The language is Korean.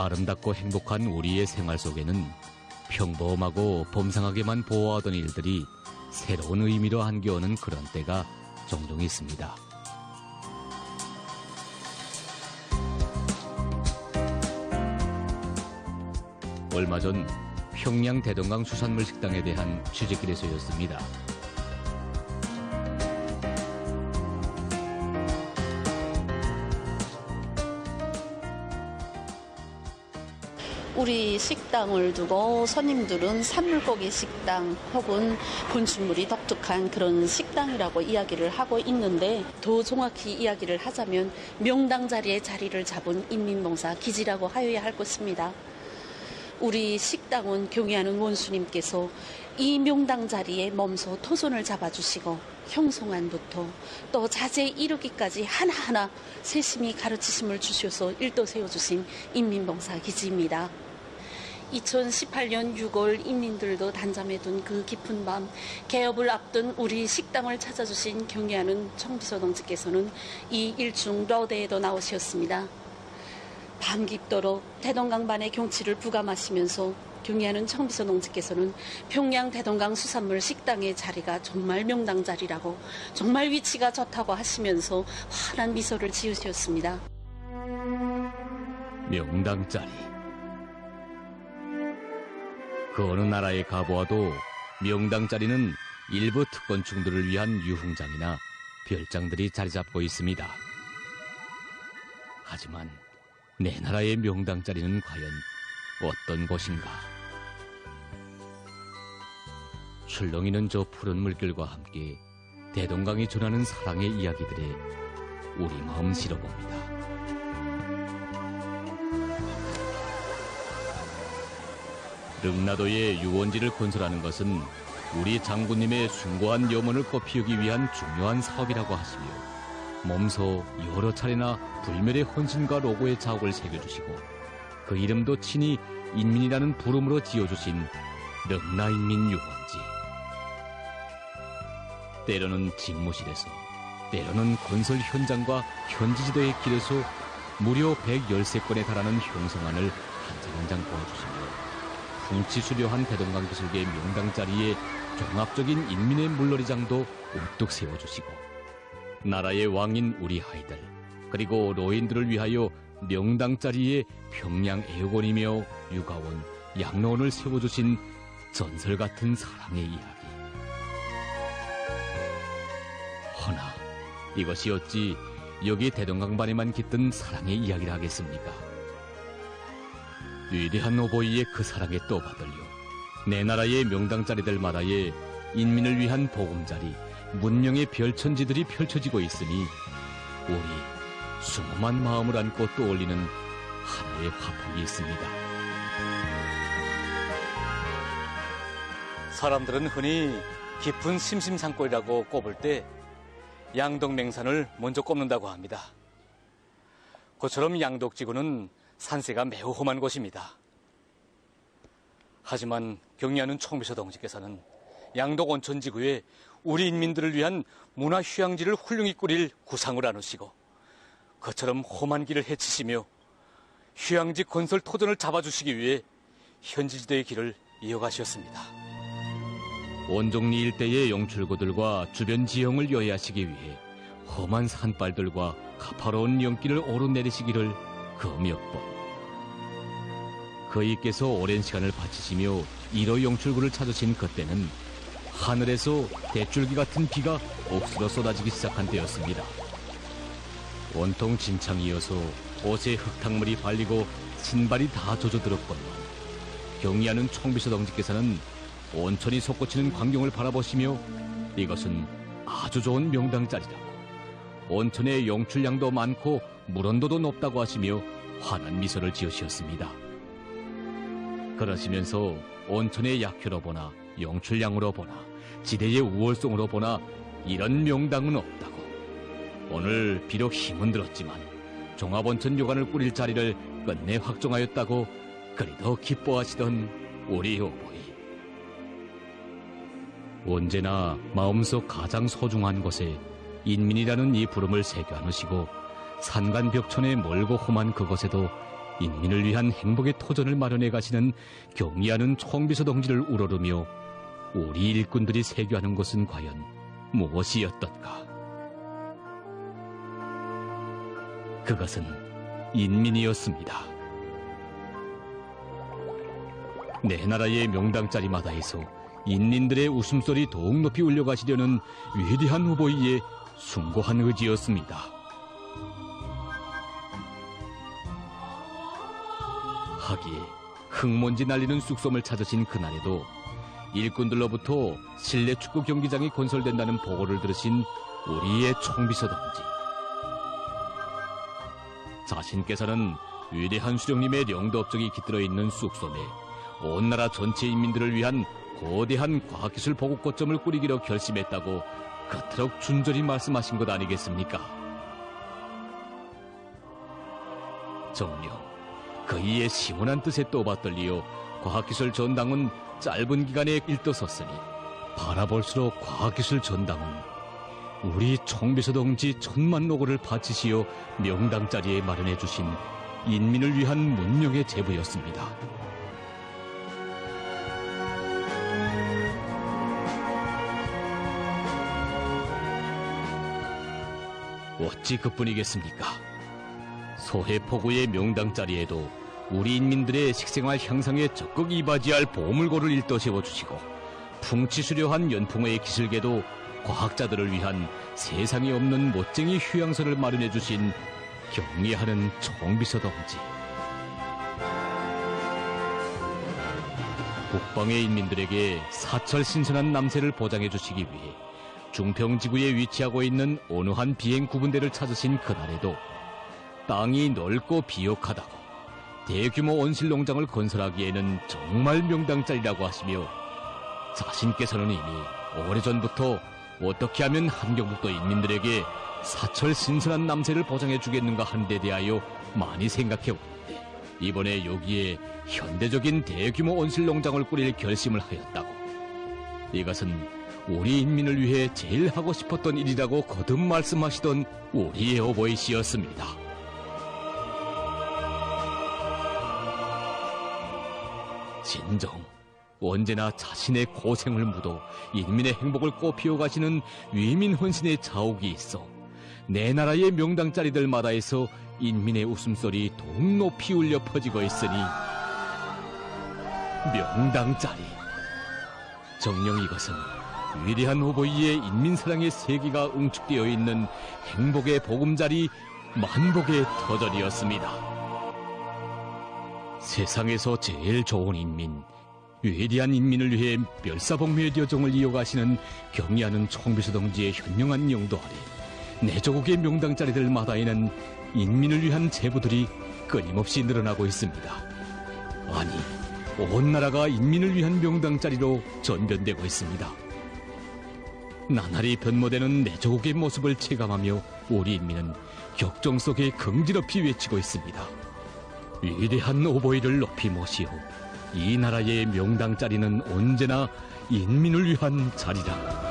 아름답고 행복한 우리의 생활 속에는 평범하고 범상하게만 보호하던 일들이 새로운 의미로 한겨오는 그런 때가 종종 있습니다. 얼마 전 평양 대동강 수산물 식당에 대한 취재길에서였습니다. 우리 식당을 두고 손님들은 산물고기 식당 혹은 본출물이 독특한 그런 식당이라고 이야기를 하고 있는데 더 정확히 이야기를 하자면 명당 자리에 자리를 잡은 인민봉사 기지라고 하여야 할 것입니다. 우리 식당은 경의하는 원수님께서 이 명당 자리에 몸소 토손을 잡아주시고 형송안부터 또 자제 이루기까지 하나하나 세심히 가르치심을 주셔서 일도 세워주신 인민봉사 기지입니다. 2018년 6월 인민들도 단잠해둔 그 깊은 밤 개업을 앞둔 우리 식당을 찾아주신 경의하는 청비서 동지께서는 이 일중 러대에도 나오셨습니다. 밤 깊도록 대동강반의 경치를 부감하시면서 경의하는 청비서 농지께서는 평양 대동강 수산물 식당의 자리가 정말 명당 자리라고 정말 위치가 좋다고 하시면서 환한 미소를 지으셨습니다. 명당 자리. 그 어느 나라에 가보아도 명당 자리는 일부 특권층들을 위한 유흥장이나 별장들이 자리 잡고 있습니다. 하지만 내 나라의 명당 자리는 과연 어떤 곳인가? 출렁이는 저 푸른 물결과 함께 대동강이 전하는 사랑의 이야기들에 우리 마음 실어봅니다. 릉나도의 유원지를 건설하는 것은 우리 장군님의 숭고한 염원을 꽃피우기 위한 중요한 사업이라고 하시며 몸소 여러 차례나 불멸의 헌신과 로고의 자욱을 새겨주시고 그 이름도 친히 인민이라는 부름으로 지어주신 릉나인민 유원지. 때로는 집무실에서 때로는 건설 현장과 현지지도의 길에서 무려 113건에 달하는 형성안을 한 장 한 장 보여주시며 풍치수려한 대동강 기술계의 명당 자리에 종합적인 인민의 물놀이장도 우뚝 세워주시고 나라의 왕인 우리 아이들 그리고 노인들을 위하여 명당 자리에 평양 애호원이며 육아원, 양로원을 세워주신 전설 같은 사랑의 이야기. 허나 이것이 어찌 여기 대동강반에만 깃든 사랑의 이야기를 하겠습니까? 위대한 오보이의 그 사랑에 또 받들려 내 나라의 명당자리들 마다의 인민을 위한 보금자리, 문명의 별천지들이 펼쳐지고 있으니 우리 수모만 마음을 안고 떠올리는 하나의 화폭이 있습니다. 사람들은 흔히 깊은 심심산골이라고 꼽을 때 양덕맹산을 먼저 꼽는다고 합니다. 그처럼 양덕지구는 산세가 매우 험한 곳입니다. 하지만 경리하는 총비서 동지께서는 양덕 온천지구에 우리 인민들을 위한 문화 휴양지를 훌륭히 꾸릴 구상을 안으시고 그처럼 험한 길을 헤치시며 휴양지 건설 토전을 잡아주시기 위해 현지지대의 길을 이어가셨습니다. 원종리 일대의 영출구들과 주변 지형을 여해하시기 위해 험한 산발들과 가파로운 연길을 오르내리시기를 번. 그이께서 오랜 시간을 바치시며 1호 영출구를 찾으신 그때는 하늘에서 대줄기 같은 비가 옥수로 쏟아지기 시작한 때였습니다. 온통 진창이어서 옷에 흙탕물이 발리고 신발이 다 젖어들었건만 경의하는 총비서 동지께서는 온천이 솟구치는 광경을 바라보시며 이것은 아주 좋은 명당 자리라고 온천의 용출량도 많고 물온도도 높다고 하시며 환한 미소를 지으셨습니다. 그러시면서 온천의 약효로 보나 용출량으로 보나 지대의 우월성으로 보나 이런 명당은 없다고 오늘 비록 힘은 들었지만 종합온천 요관을 꾸릴 자리를 끝내 확정하였다고 그리도 기뻐하시던 우리 오보이 언제나 마음속 가장 소중한 곳에 인민이라는 이 부름을 새겨 안으시고 산간 벽천에 멀고 험한 그곳에도 인민을 위한 행복의 토전을 마련해 가시는 경의하는 총비서 동지를 우러르며 우리 일꾼들이 세교하는 것은 과연 무엇이었던가? 그것은 인민이었습니다. 내 나라의 명당 자리마다에서 인민들의 웃음소리 더욱 높이 울려가시려는 위대한 후보이의 숭고한 의지였습니다. 하기에 흙먼지 날리는 쑥섬을 찾으신 그날에도 일꾼들로부터 실내 축구 경기장이 건설된다는 보고를 들으신 우리의 총비서 동지. 자신께서는 위대한 수령님의 령도 업적이 깃들어 있는 쑥섬에 온 나라 전체 인민들을 위한 거대한 과학기술 보급 거점을 꾸리기로 결심했다고 그토록 준절히 말씀하신 것 아니겠습니까? 정녕 그이의 시원한 뜻에 또 받들리어 과학기술 전당은 짧은 기간에 일떠섰으니 바라볼수록 과학기술 전당은 우리 총비서 동지 천만 노고를 바치시어 명당 자리에 마련해 주신 인민을 위한 문명의 제부였습니다. 어찌 그뿐이겠습니까? 소해포구의 명당 자리에도 우리 인민들의 식생활 향상에 적극 이바지할 보물고를 일떠 세워 주시고 풍치 수려한 연풍의 기슭에도 과학자들을 위한 세상에 없는 멋쟁이 휴양선을 마련해 주신 경의하는 총비서 동지. 북방의 인민들에게 사철 신선한 남세를 보장해 주시기 위해 중평지구에 위치하고 있는 어느 한 비행 구분대를 찾으신 그날에도 땅이 넓고 비옥하다고 대규모 온실 농장을 건설하기에는 정말 명당짜리라고 하시며 자신께서는 이미 오래전부터 어떻게 하면 함경북도 인민들에게 사철 신선한 남세를 보장해 주겠는가 하는 데 대하여 많이 생각해 오는데 이번에 여기에 현대적인 대규모 온실 농장을 꾸릴 결심을 하였다고. 이것은 우리 인민을 위해 제일 하고 싶었던 일이라고 거듭 말씀하시던 우리의 오보이 씨였습니다. 진정 언제나 자신의 고생을 묻어 인민의 행복을 꽃피워 가시는 위민 헌신의 자옥이 있어 내 나라의 명당 자리들 마다에서 인민의 웃음소리 더욱 높이 울려 퍼지고 있으니 명당 자리 정녕 이것은 위대한 호보이의 인민사랑의 세계가 응축되어 있는 행복의 보금자리 만복의 터전이었습니다. 세상에서 제일 좋은 인민, 위대한 인민을 위해 멸사복무의 여정을 이어가시는 경의하는 총비서 동지의 현명한 영도 아래 내 조국의 명당 자리들 마다에는 인민을 위한 제부들이 끊임없이 늘어나고 있습니다. 아니, 온 나라가 인민을 위한 명당 자리로 전변되고 있습니다. 나날이 변모되는 내 조국의 모습을 체감하며 우리 인민은 격정 속에 긍지럽히 외치고 있습니다. 위대한 오보이를 높이 모시오. 이 나라의 명당 자리는 언제나 인민을 위한 자리라.